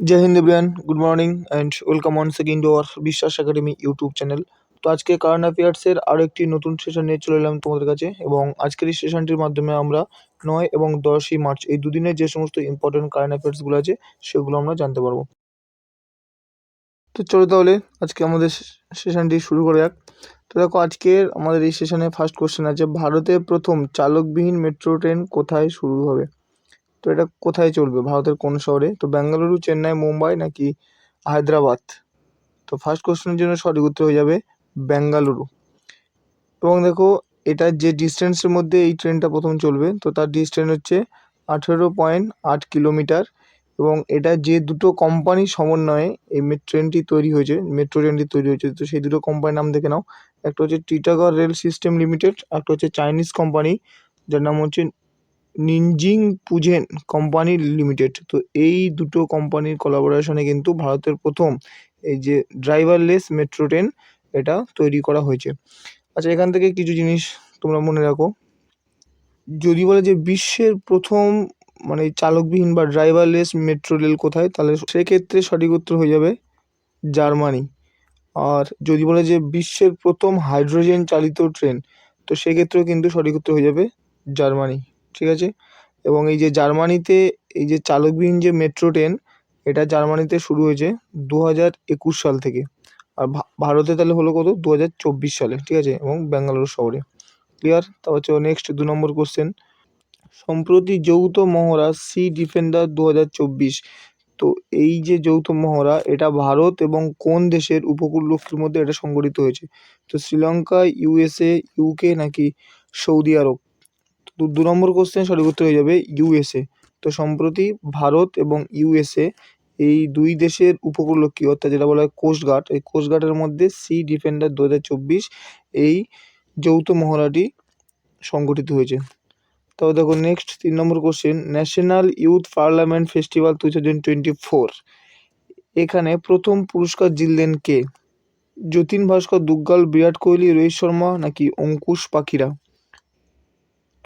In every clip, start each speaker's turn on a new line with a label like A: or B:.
A: Jai Hind everyone, good morning and welcome on second war Biswas academy YouTube channel. তো আজকে current অ্যাফেয়ার্সের আরও একটি নতুন সেশন নিয়ে চলে এলাম তোমাদের কাছে এবং আজকের এই সেশনটির মাধ্যমে আমরা নয় এবং দশই মার্চ এই দুদিনের যে সমস্ত ইম্পর্টেন্ট কারেন্ট অ্যাফেয়ার্সগুলো আছে সেগুলো আমরা জানতে পারব। তো চলো তাহলে আজকে আমাদের সেশনটি শুরু করে যাক। তো দেখো আজকের আমাদের এই সেশনে ফার্স্ট কোশ্চেন আছে ভারতে প্রথম চালকবিহীন মেট্রো ট্রেন কোথায় শুরু হবে? তো এটা কোথায় চলবে? ভারতের কোন শহরে? তো বেঙ্গালুরু, চেন্নাই, মুম্বাই নাকি হায়দ্রাবাদ? তো ফার্স্ট কোশ্চেনের জন্য সঠিক উত্তর হয়ে যাবে বেঙ্গালুরু। এবং দেখো এটার যে ডিস্টেন্সের মধ্যে এই ট্রেনটা প্রথম চলবে, তো তার ডিস্টেন্স হচ্ছে আঠেরো পয়েন্ট আট কিলোমিটার এবং এটা যে দুটো কোম্পানি সমন্বয়ে এই ট্রেনটি তৈরি হয়েছে মেট্রো ট্রেনটি তৈরি হয়েছে, তো সেই দুটো কোম্পানির নাম দেখে নাও। একটা হচ্ছে টিটাগড় রেল সিস্টেম লিমিটেড একটা হচ্ছে চাইনিজ কোম্পানি যার নাম হচ্ছে নিনজিং পুজেন কোম্পানি লিমিটেড তো এই দুটো কোম্পানির কোলাবোরেশনে কিন্তু ভারতের প্রথম এই যে ড্রাইভারলেস মেট্রো ট্রেন এটা তৈরি করা হয়েছে। আচ্ছা এখান থেকে কিছু জিনিস তোমরা মনে রাখো। যদি বলে যে বিশ্বের প্রথম মানে চালকবিহীন বা ড্রাইভারলেস মেট্রো রেল কোথায়, তাহলে সেক্ষেত্রে সঠিক উত্তর হয়ে যাবে জার্মানি। আর যদি বলে যে বিশ্বের প্রথম হাইড্রোজেন চালিত ট্রেন তো সেক্ষেত্রেও কিন্তু সঠিক উত্তর হয়ে যাবে জার্মানি। ঠিক আছে? এবং এই যে জার্মানিতে এই যে চালকবিহীন যে মেট্রো ট্রেন, এটা জার্মানিতে শুরু হয়েছে দু হাজার একুশ সাল থেকে। আর ভারতে তাহলে হলো কত? দু হাজার চব্বিশ সালে, ঠিক আছে? এবং ব্যাঙ্গালোর শহরে। ক্লিয়ার তারপর হচ্ছে নেক্সট দু নম্বর কোশ্চেন সম্প্রতি যৌথ মহড়া সি ডিফেন্ডার দু হাজার চব্বিশ। তো এই যে যৌথ মহড়া, এটা ভারত এবং কোন দেশের উপকূলরক্ষীর মধ্যে এটা সংগঠিত হয়েছে? তো শ্রীলঙ্কা ইউএসএ ইউকে নাকি সৌদি আরব? দু নম্বর কোশ্চেন সঠিক উত্তর হয়ে যাবে ইউএসএ তো সম্প্রতি ভারত এবং ইউএসএ এই দুই দেশের উপকূলরক্ষী, অর্থাৎ যেটা বলা হয় কোস্টগার্ড এই কোস্টগার্ডের মধ্যে সি ডিফেন্ডার দু হাজার চব্বিশ এই যৌথ মহড়াটি সংগঠিত হয়েছে। তবে দেখো নেক্সট তিন নম্বর question national youth parliament festival two thousand twenty four এখানে প্রথম পুরস্কার জিতলেন কে? যতীন ভাস্কর দুগ্গাল, বিরাট কোহলি, রোহিত শর্মা নাকি অঙ্কুশ পাখিরা?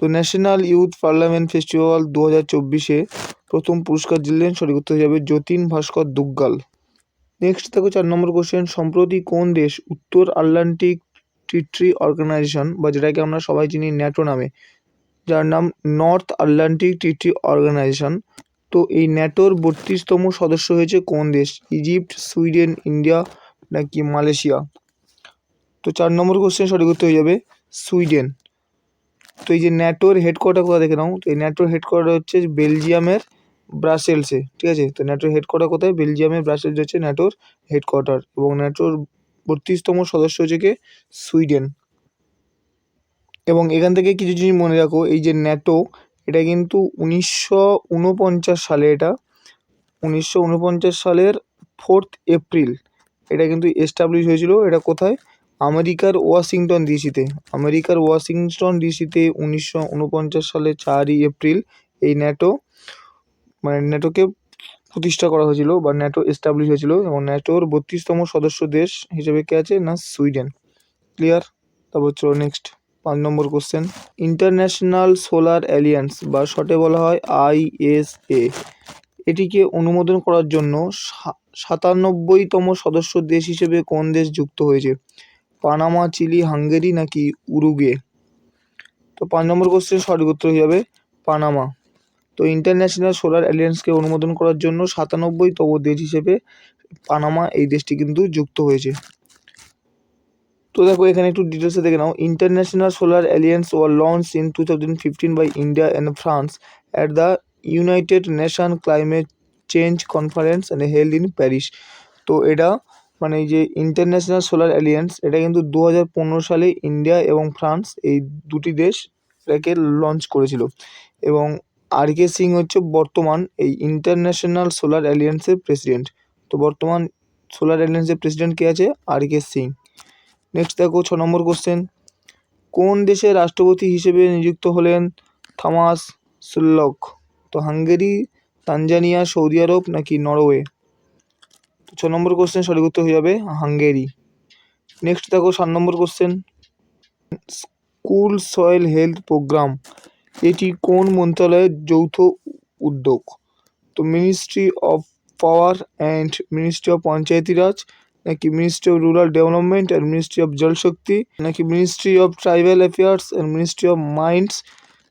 A: তো ন্যাশনাল ইউথ পার্লামেন্ট ফেস্টিভ্যাল দু হাজার চব্বিশে প্রথম পুরস্কার জিতলেন সঠিক উত্তর হয়ে যাবে যতীন ভাস্কর দুগ্গাল। নেক্সট দেখো চার নম্বর কোশ্চেন সম্প্রতি কোন দেশ উত্তর আটলান্টিক ট্রিট্রি অর্গানাইজেশন বা যেটাকে আমরা সবাই চিনি ন্যাটো নামে, যার নাম নর্থ আটলান্টিক ট্রিটি অর্গানাইজেশন তো এই ন্যাটোর বত্রিশতম সদস্য হয়েছে কোন দেশ? ইজিপ্ট সুইডেন ইন্ডিয়া নাকি মালয়েশিয়া তো চার নম্বর কোশ্চেন সঠিক উত্তর হয়ে যাবে সুইডেন তো এই যে ন্যাটোর হেডকোয়ার্টার কোথায় দেখে নাও? তো এই ন্যাটোর হেডকোয়ার্টার হচ্ছে বেলজিয়ামের ব্রাসেলসে ঠিক আছে? তো ন্যাটোর হেডকোয়ার্টার কোথায়? বেলজিয়ামের ব্রাসেলস হচ্ছে ন্যাটোর হেডকোয়ার্টার এবং ন্যাটোর বত্রিশতম সদস্য হচ্ছে কে? সুইডেন এবং এখান থেকে কিছু জিনিস মনে রাখো, এই যে ন্যাটো এটা কিন্তু উনিশশো উনপঞ্চাশ সালে এটা, উনিশশো উনপঞ্চাশ সালের ফোর্থ এপ্রিল এটা কিন্তু এস্টাবলিশ হয়েছিল, এটা কোথায়? আমেরিকার ওয়াশিংটন ডিসিতে। আমেরিকার ওয়াশিংটন ডিসিতে উনিশশো উনপঞ্চাশ সালের চারই এপ্রিল এই ন্যাটো মানে ন্যাটোকে প্রতিষ্ঠা করা হয়েছিল বা ন্যাটো এস্টাবলিশ হয়েছিল এবং ন্যাটোর বত্রিশতম সদস্য দেশ হিসেবে কে আছে না, সুইডেন। ক্লিয়ার? তারপর চলো নেক্সট, পাঁচ নম্বর কোশ্চেন। ইন্টারন্যাশনাল সোলার অ্যালিয়ান্স বা শর্টে বলা হয় আইএসএ এটিকে অনুমোদন করার জন্য সাতানব্বইতম সদস্য দেশ হিসেবে কোন দেশ যুক্ত হয়েছে? পানামা, চিলি, হাঙ্গেরি নাকি উরুগে তো পাঁচ নম্বর কোশ্চেন সঠিক উত্তর হয়ে যাবে পানামা। তো ইন্টারন্যাশনাল সোলার অ্যালিয়েন্সকে অনুমোদন করার জন্য সাতানব্বই সাতানব্বইতম দেশ হিসেবে পানামা এই দেশটি কিন্তু যুক্ত হয়েছে। তো দেখো, এখানে একটু ডিটেলসে দেখে নাও। International solar alliance was launch in two thousand fifteen by India and France at the United Nation climate change conference and held in Paris তো এটা মানে এই যে ইন্টারন্যাশনাল সোলার অ্যালিয়েন্স এটা কিন্তু দু হাজার পনেরো সালে ইন্ডিয়া এবং ফ্রান্স এই দুটি দেশ এটাকে লঞ্চ করেছিল। এবং আর কে সিং হচ্ছে বর্তমান এই ইন্টারন্যাশনাল সোলার অ্যালিয়েন্সের প্রেসিডেন্ট তো বর্তমান সোলার অ্যালিয়েন্সের প্রেসিডেন্ট কে আছে আর কে সিং নেক্সট দেখো ছ নম্বর কোশ্চেন কোন দেশের রাষ্ট্রপতি হিসেবে নিযুক্ত হলেন থমাস সুল্লক? তো হাঙ্গেরি, তানজানিয়া, সৌদি আরব নাকি নরওয়ে? ছ নম্বর কোশ্চেন সঠিক উত্তর হয়ে যাবে হাঙ্গেরি। নেক্সট দেখো সাত নম্বর question school soil health programme এটি কোন মন্ত্রণালয়ের যৌথ উদ্যোগ? তো ministry of power and ministry of Panchayati Raj নাকি ministry of rural development and ministry of Jal Shakti নাকি ministry of tribal affairs and ministry of mines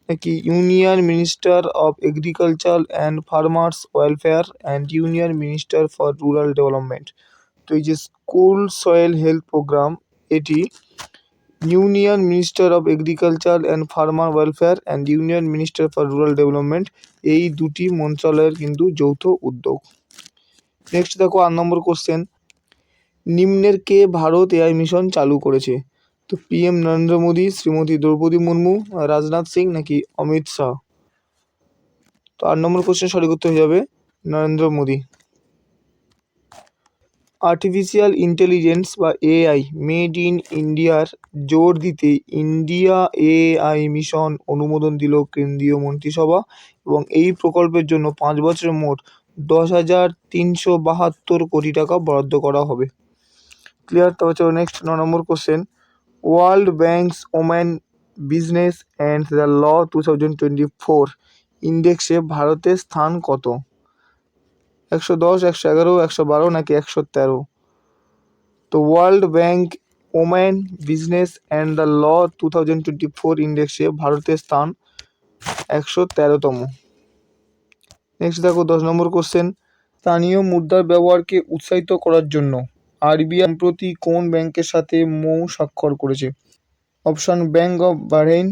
A: নাকি union minister of agriculture and farmers welfare and union minister for rural development. তো এই যে school soil health programme, এটি union minister of agriculture and farmer welfare and union minister for rural development, এই দুটি মন্ত্রণালয়ের কিন্তু যৌথ উদ্যোগ। নেক্সট দেখো আট নম্বর কোশ্চেন নিম্নের কে ভারত এআই মিশন চালু করেছে? তো পিএম নরেন্দ্র মোদী, শ্রীমতী দ্রৌপদী মুর্মু, রাজনাথ সিং নাকি অমিত শাহ? তো আট নম্বর কোশ্চেন সঠিক উত্তর হয়ে যাবে নরেন্দ্র মোদী। আর্টিফিশিয়াল ইন্টেলিজেন্স বা এআই মেড ইন ইন্ডিয়ার জোর দিতে ইন্ডিয়া এআই মিশন অনুমোদন দিল কেন্দ্রীয় মন্ত্রিসভা এবং এই প্রকল্পের জন্য পাঁচ বছরে মোট দশ হাজার তিনশো বাহাত্তর কোটি টাকা বরাদ্দ করা হবে। ক্লিয়ার তবে চলো নেক্সট ন নম্বর question World Bank's woman business and the law two thousand twenty four ইন্ডেক্সে ভারতের স্থান কত? একশো দশ, একশো এগারো, একশো বারো নাকি একশো তেরো? তো World Bank woman business and the law two thousand twenty four ইন্ডেক্সে ভারতের স্থান একশো তেরোতম। নেক্সট দেখো, দশ নম্বর কোশ্চেন স্থানীয় মুদ্রার ব্যবহারকে উৎসাহিত করার জন্য আরবিআই সম্প্রতি কোন ব্যাংকের সাথে মৌ স্বাক্ষর করেছে? Option, bank of Bahrain,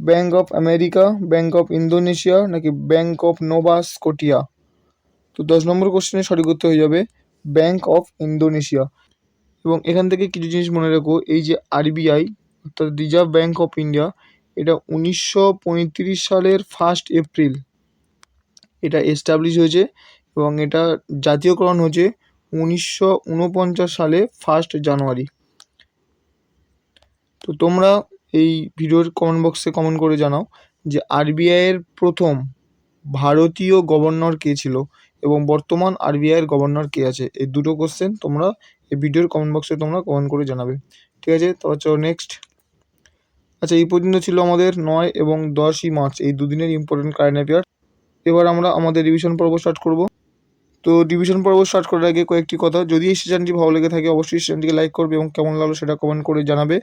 A: bank of America, bank of Indonesia নাকি ব্যাংক অফ নোভা স্কোটিয়া? তো দশ নম্বর কোশ্চেনের সঠিক উত্তর হয়ে যাবে, ব্যাংক অফ ইন্দোনেশিয়া। এবং এখান থেকে কিছু জিনিস মনে রাখো, এই যে আরবিআই, অর্থাৎ রিজার্ভ ব্যাংক অফ ইন্ডিয়া, এটা উনিশশো পঁয়ত্রিশ সালের ফার্স্ট এপ্রিল এটা এস্টাবলিশ হয়েছে এবং এটা জাতীয়করণ হয়েছে উনিশশো উনপঞ্চাশ সালে ফার্স্ট জানুয়ারি তো তোমরা এই ভিডিওর কমেন্ট বক্সে কমেন্ট করে জানাও যে আরবিআইয়ের প্রথম ভারতীয় গভর্নর কে ছিল এবং বর্তমান আরবিআইয়ের গভর্নর কে আছে। এই দুটো কোশ্চেন তোমরা এই ভিডিওর কমেন্ট বক্সে তোমরা কমেন্ট করে জানাবে। ঠিক আছে? তো হচ্ছে নেক্সট আচ্ছা এই পর্যন্ত ছিল আমাদের নয় এবং দশই মার্চ, এই দুদিনের ইম্পর্টেন্ট কারেন্ট অ্যাফেয়ার এবার আমরা আমাদের রিভিশন পর্ব স্টার্ট করব। তো ডিভিশন পর্ব স্টার্ট করার আগে কয়েকটি কথা। যদি এই সেশনটি ভালো লেগে থাকে, অবশ্যই সেশনটিকে লাইক করবে এবং কেমন লাগল সেটা কমেন্ট করে জানাবে।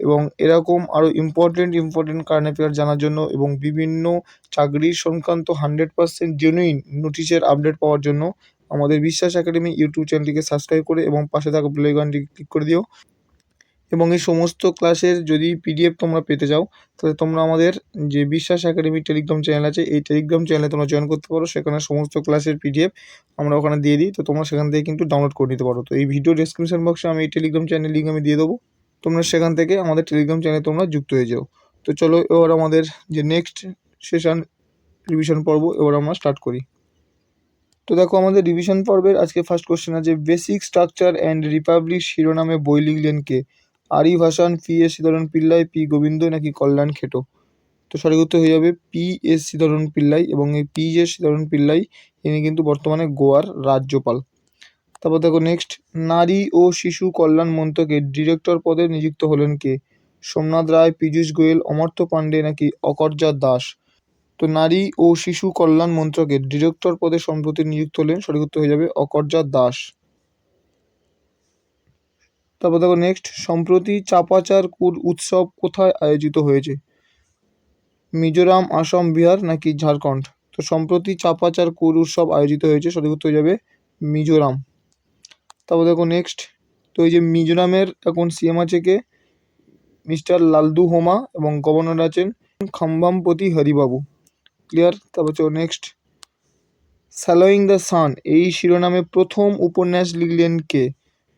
A: এবং এরকম আরও ইম্পর্টেন্ট ইম্পর্টেন্ট কারেন্ট অ্যাফেয়ার জানার জন্য এবং বিভিন্ন চাকরি সংক্রান্ত হান্ড্রেড পার্সেন্ট জেনুইন নোটিশের আপডেট পাওয়ার জন্য আমাদের বিশ্বাস একাডেমি ইউটিউব চ্যানেলটিকে সাবস্ক্রাইব করে এবং পাশে থাকা বেলাইকনটি ক্লিক করে দিও। এবং এই সমস্ত ক্লাসের যদি পিডিএফ তোমরা পেতে চাও, তাহলে তোমরা আমাদের যে বিশ্বাস একাডেমি টেলিগ্রাম চ্যানেল আছে, এই টেলিগ্রাম চ্যানেলে তোমরা জয়েন করতে পারো। সেখানে সমস্ত ক্লাসের পিডিএফ আমরা ওখানে দিয়ে দিই। তো তোমরা সেখান থেকে কিন্তু ডাউনলোড করে নিতে পারো। তো এই ভিডিও ডেসক্রিপশন বক্সে আমি এই টেলিগ্রাম চ্যানেল লিঙ্ক আমি দিয়ে দেবো। তোমরা সেখান থেকে আমাদের টেলিগ্রাম চ্যানেলে তোমরা যুক্ত হয়ে যাও। তো চলো এবার আমাদের যে নেক্সট সেশন রিভিশন পর্ব, এবার আমরা স্টার্ট করি। তো দেখো আমাদের রিভিশন পর্বের আজকে ফার্স্ট কোশ্চেন আছে বেসিক স্ট্রাকচার অ্যান্ড রিপাবলিক শিরোনামে বই লিখলেন কে? Arif Hasan P S Sreedharan Pillai, P Govind নাকি কল্যাণ খেটো? তো সঠিক উত্তর হয়ে যাবে পি এস শ্রীধরন পিল্লাই এবং এই পি এস শ্রীধরন পিল্লাই, ইনি কিন্তু বর্তমানে গোয়ার রাজ্যপাল। তারপর দেখো নেক্সট নারী ও শিশু কল্যাণ মন্ত্রকের ডিরেক্টর পদে নিযুক্ত হলেন কে? সোমনাথ রায়, পীযূষ গোয়েল, অমর্ত্য পাণ্ডে নাকি অকর্যা দাস? তো নারী ও শিশু কল্যাণ মন্ত্রকের ডিরেক্টর পদে সম্প্রতি নিযুক্ত হলেন, সঠিক উত্তর হয়ে যাবে অকর্যা দাস। তারপর দেখো নেক্সট সম্প্রতি চাপাচার কুট উৎসব কোথায় আয়োজিত হয়েছে? মিজোরাম, আসাম, বিহার নাকি ঝাড়খণ্ড? তো সম্প্রতি চাপাচার কুট উৎসব আয়োজিত হয়েছে, সঠিক উত্তর যাবে মিজোরাম। তারপর দেখো নেক্সট তো এই যে মিজোরামের এখন সিএম আছে কে? মিস্টার লালদু হোমা এবং গভর্নর আছেন খাম্বামপতি হরিবাবু। ক্লিয়ার তারপর চলো নেক্সট স্যালোয়িং দ্য সান এই শিরোনামে প্রথম উপন্যাস লিখলেন কে?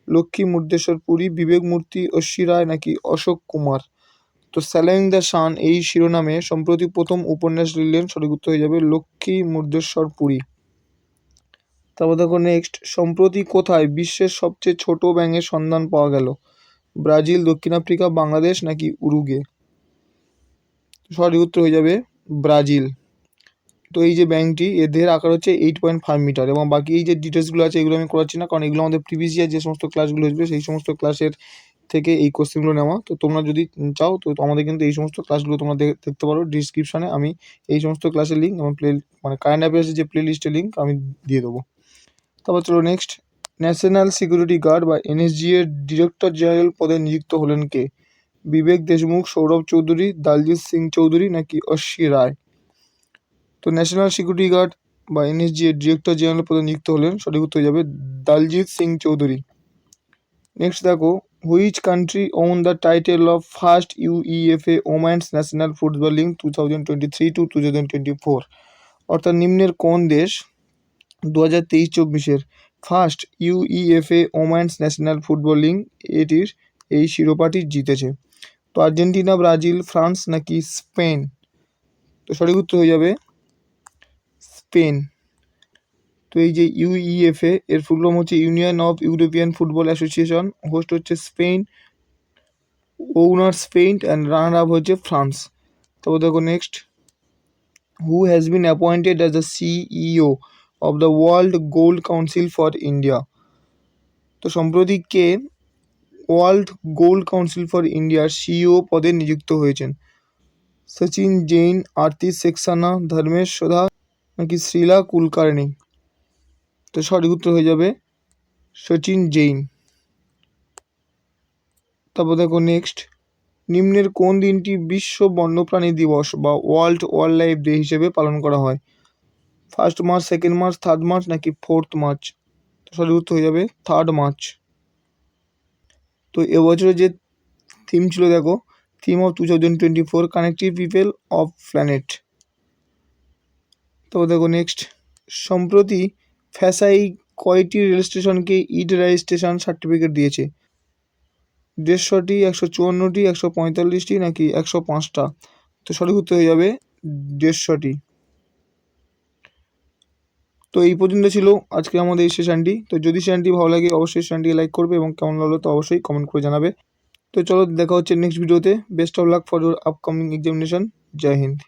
A: লক্ষ্মী মুর্দেশ্বর পুরী বিবেক মূর্তি অশ্বী রায় নাকি অশোক কুমার? তো স্যালোয়িং দ্য সান এই শিরোনামে সম্প্রতি প্রথম উপন্যাস লিখলেন সঠিক উত্তর হয়ে যাবে লক্ষ্মী মুর্দেশ্বর পুরী তারপর দেখো নেক্সট সম্প্রতি কোথায় বিশ্বের সবচেয়ে ছোট ব্যাঙের সন্ধান পাওয়া গেল? ব্রাজিল, দক্ষিণ আফ্রিকা, বাংলাদেশ নাকি উরুগে সঠিক উত্তর হয়ে যাবে ব্রাজিল। তো এই যে ব্যাংকটি এর দেহের আকার হচ্ছে এইট পয়েন্ট ফাইভ মিটার এবং বাকি এই যে ডিটেলসগুলো আছে, এগুলো আমি করাচ্ছি না, কারণ এগুলো আমাদের প্রিভিয়াস ইয়ার যে সমস্ত ক্লাসগুলো আসবে সেই সমস্ত ক্লাসের থেকে এই কোশ্চেনগুলো নেওয়া। তো তোমরা যদি চাও, তো আমাদের কিন্তু এই সমস্ত ক্লাসগুলো তোমরা দেখতে পারো। ডিসক্রিপশানে আমি এই সমস্ত ক্লাসের লিঙ্ক এবং প্লে মানে কারেন্ট অ্যাফেয়ার্সের যে প্লে লিস্টের লিঙ্ক আমি দিয়ে দেবো। তারপর চলো নেক্সট ন্যাশনাল সিকিউরিটি গার্ড বা এনএসজি এর ডিরেক্টর জেনারেল পদে নিযুক্ত হলেন কে? বিবেক দেশমুখ, সৌরভ চৌধুরী, দালজিৎ সিং চৌধুরী নাকি অশ্বী রায়? তো ন্যাশনাল সিকিউরিটি গার্ড বা এনএসজি এর ডিরেক্টর জেনারেল পদে নিযুক্ত হলেন। সঠিক উত্তর হয়ে যাবে দালজিৎ সিং চৌধুরী নেক্সট দেখো which country won the title of first UEFA women's national football league two thousand twenty three to two thousand twenty four অর্থাৎ নিম্নের কোন দেশ দু হাজার তেইশ চব্বিশের first UEFA women's national football league এটির এই শিরোপাটি জিতেছে? তো আর্জেন্টিনা, ব্রাজিল, ফ্রান্স নাকি স্পেন? তো সঠিক উত্তর হয়ে যাবে স্পেন। তো এই যে ইউইএফএ এর ফুল ফর্ম হচ্ছে union of European football association host হচ্ছে Spain winner Spain and runner up হচ্ছে ফ্রান্স তারপর দেখো next who has been appointed as the CEO of the World Gold Council for India তো সম্প্রতি কে World Gold Council for ইন্ডিয়ার CEO পদে নিযুক্ত হয়েছেন? সচিন জৈন, আরতি সেক্সানা, ধর্মেশ সোধা নাকি শ্রীলা কুলকার্নি তো সঠিক উত্তর হয়ে যাবে সচিন জৈন। তারপর দেখো নেক্সট নিম্নের কোন দিনটি বিশ্ব বন্যপ্রাণী দিবস বা ওয়ার্ল্ড ওয়াইল্ড লাইফ ডে হিসেবে পালন করা হয়? First March second March third March নাকি ফোর্থ মার্চ? তো সঠিক উত্তর হয়ে যাবে থার্ড মার্চ। তো এবছরের যে থিম ছিল দেখো theme of two thousand twenty four connective people of planet তারপর দেখো নেক্সট সম্প্রতি ফ্যাসাই কয়টি রেল স্টেশনকে ইড রেল স্টেশন সার্টিফিকেট দিয়েছে? দেড়শোটি, একশো চুয়ান্নটি, একশো পঁয়তাল্লিশটি নাকি একশো পাঁচটা? তো সঠিক উত্তর হয়ে যাবে দেড়শোটি। তো এই পর্যন্ত ছিল আজকে আমাদের এই সেশনটি তো যদি সেশনটি ভালো লাগে অবশ্যই সেশনটি লাইক করবে এবং কেমন লাগল তো অবশ্যই কমেন্ট করে জানাবে। তো চলো দেখা হচ্ছে নেক্সট ভিডিওতে best of luck for your upcoming examination Jai Hind.